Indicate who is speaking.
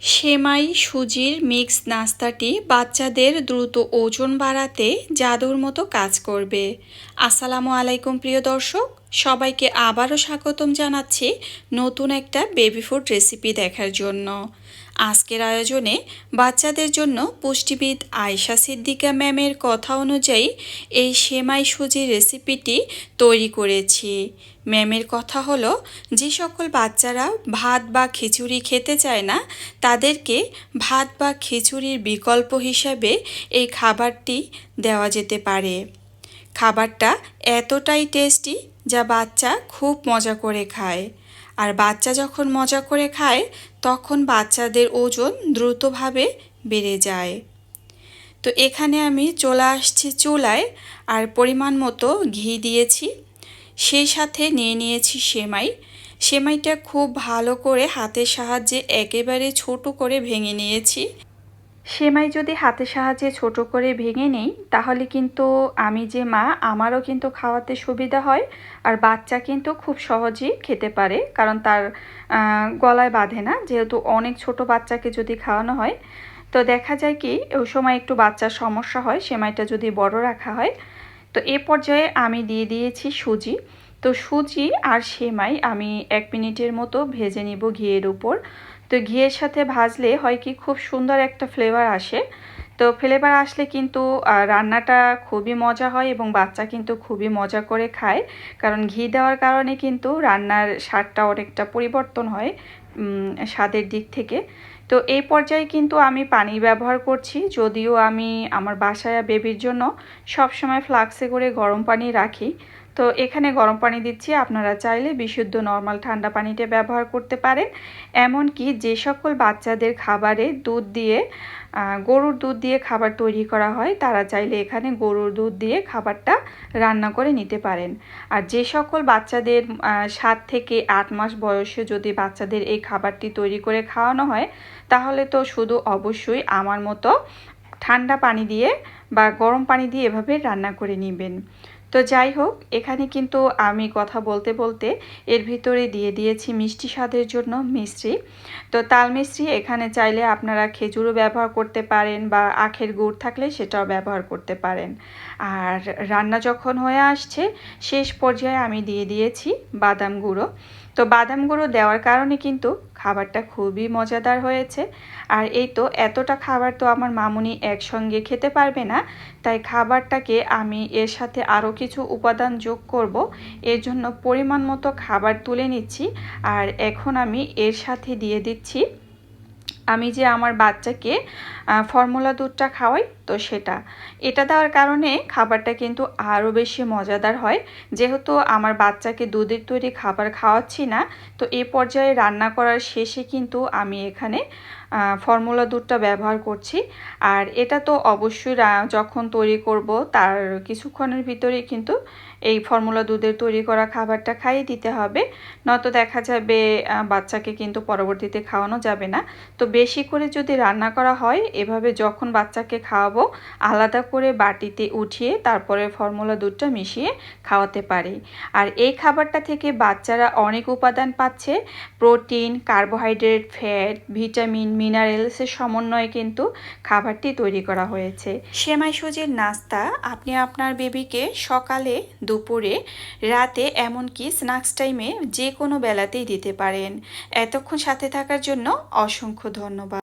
Speaker 1: সেমাই, সুজির মিক্স নাস্তাটি বাচ্চাদের দ্রুত ওজন বাড়াতে জাদুর মতো কাজ করবে। আসসালামু আলাইকুম, প্রিয় দর্শক। সবাইকে আবারও স্বাগতম জানাচ্ছি নতুন একটা বেবি ফুড রেসিপি দেখার জন্য। আজকের আয়োজনে বাচ্চাদের জন্য পুষ্টিবিদ আয়শা সিদ্দিকা ম্যামের কথা অনুযায়ী এই সেমাই সুজি রেসিপিটি তৈরি করেছি। ম্যামের কথা হলো, যে সকল বাচ্চারা ভাত বা খিচুড়ি খেতে চায় না, তাদেরকে ভাত বা খিচুড়ির বিকল্প হিসাবে এই খাবারটি দেওয়া যেতে পারে। খাবারটা এতটাই টেস্টি যা বাচ্চা খুব মজা করে খায়। আর বাচ্চা যখন মজা করে খায়, তখন বাচ্চাদের ওজন দ্রুতভাবে বেড়ে যায়। তো এখানে আমি চলে আসছি চুলায়, আর পরিমাণ মতো ঘি দিয়েছি। সেই সাথে নিয়ে নিয়েছি সেমাই। সেমাইটা খুব ভালো করে হাতের সাহায্যে একেবারে ছোট করে ভেঙে নিয়েছি। সেমাই যদি হাতের সাহায্যে ছোট করে ভেঙে নেই, তাহলে কিন্তু আমি যে মা, আমারও কিন্তু খাওয়াতে সুবিধা হয় আর বাচ্চা কিন্তু খুব সহজেই খেতে পারে, কারণ তার গলায় বাঁধে না, যেহেতু অনেক ছোট বাচ্চাকে যদি খাওয়ানো হয়। তো দেখা যায় কি, ওই সময় একটু বাচ্চার সমস্যা হয়, সেমাইটা যদি বড় রাখা হয়। তো এ পর্যায়ে আমি দিয়ে দিয়েছি সুজি। তো সুজি আর সেমাই আমি এক মিনিটের মতো ভেজে নিব ঘিয়ের উপর। তো ঘিয়ের সাথে ভাজলে হয় কি খুব সুন্দর একটা ফ্লেভার আসে। তো ফ্লেভার আসলে কিন্তু রান্নাটা খুবই মজা হয় এবং বাচ্চা কিন্তু খুবই মজা করে খায়। কারণ ঘি দেওয়ার কারণে কিন্তু রান্নার স্বাদটা অনেকটা পরিবর্তন হয় স্বাদের দিক থেকে। তো এই পর্যায়ে কিন্তু আমি পানি ব্যবহার করছি, যদিও আমি আমার বাসায় বেবির জন্য সবসময় ফ্লাক্সে করে গরম পানি রাখি। তো এখানে গরম পানি দিচ্ছি। আপনারা চাইলে বিশুদ্ধ নর্মাল ঠান্ডা পানিটা ব্যবহার করতে পারেন। এমনকি যে সকল বাচ্চাদের খাবারে দুধ দিয়ে গরুর দুধ দিয়ে খাবার তৈরি করা হয়, তারা চাইলে এখানে গরুর দুধ দিয়ে খাবারটা রান্না করে নিতে পারেন। আর যে সকল বাচ্চাদের সাত থেকে আট মাস বয়সে যদি বাচ্চাদের এই খাবারটি তৈরি করে খাওয়ানো হয়, তাহলে তো শুধু অবশ্যই আমার মতো ঠান্ডা পানি দিয়ে বা গরম পানি দিয়ে এভাবে রান্না করে নেবেন। তো যাই হোক, এখানে কিন্তু আমি কথা বলতে বলতে এর ভিতরে দিয়ে দিয়েছি মিষ্টি স্বাদের জন্য মিশ্রি। তো তাল মিশ্রি এখানে চাইলে আপনারা খেজুরও ব্যবহার করতে পারেন বা আখের গুড় থাকলে সেটাও ব্যবহার করতে পারেন। আর রান্না যখন হয়ে আসছে, শেষ পর্যায়ে আমি দিয়ে দিয়েছি বাদাম গুঁড়ো। তো বাদাম গুঁড়ো দেওয়ার কারণে কিন্তু খাবারটা খুবই মজাদার হয়েছে। আর এই তো এতটা খাবার তো আমার মামুনি একসঙ্গে খেতে পারবে না, তাই খাবারটাকে আমি এর সাথে আরও কিছু উপাদান যোগ করব। এর জন্য পরিমাণ মতো খাবার তুলে নিচ্ছি। আর এখন আমি এর সাথে দিয়ে দিচ্ছি আমি যে আমার বাচ্চাকে ফর্মুলা দুধটা খাওয়াই, তো সেটা। এটা দেওয়ার কারণে খাবারটা কিন্তু আরও বেশি মজাদার হয়। যেহেতু আমার বাচ্চাকে দুধের তৈরি খাবার খাওয়াচ্ছি না, তো এ পর্যায়ে রান্না করার শেষে কিন্তু আমি এখানে ফর্মুলা দুধটা ব্যবহার করছি। আর এটা তো অবশ্যই যখন তৈরি করব তার কিছুক্ষণের ভিতরেই কিন্তু এই ফর্মুলা দুধের তৈরি করা খাবারটা খাইয়ে দিতে হবে। নয়তো দেখা যাবে বাচ্চাকে কিন্তু পরবর্তীতে খাওয়ানো যাবে না। তো বেশি করে যদি রান্না করা হয়, এভাবে যখন বাচ্চাকে খাওয়াবো, আলাদা করে বাটিতে উঠিয়ে তারপরে ফর্মুলা দুধটা মিশিয়ে খাওয়াতে পারি। আর এই খাবারটা থেকে বাচ্চারা অনেক উপাদান পাচ্ছে। প্রোটিন কার্বোহাইড্রেট ফ্যাট ভিটামিন মিনারেলসের সমন্বয়ে কিন্তু খাবারটি তৈরি করা হয়েছে। সেমাই সুজির নাস্তা, আপনি আপনার বেবিকে সকালে, দুপুরে, রাতে এমনকি স্ন্যাক্স টাইমে যে কোনো বেলাতেই দিতে পারেন। এতক্ষণ সাথে থাকার জন্য অসংখ্য ধন্যবাদ।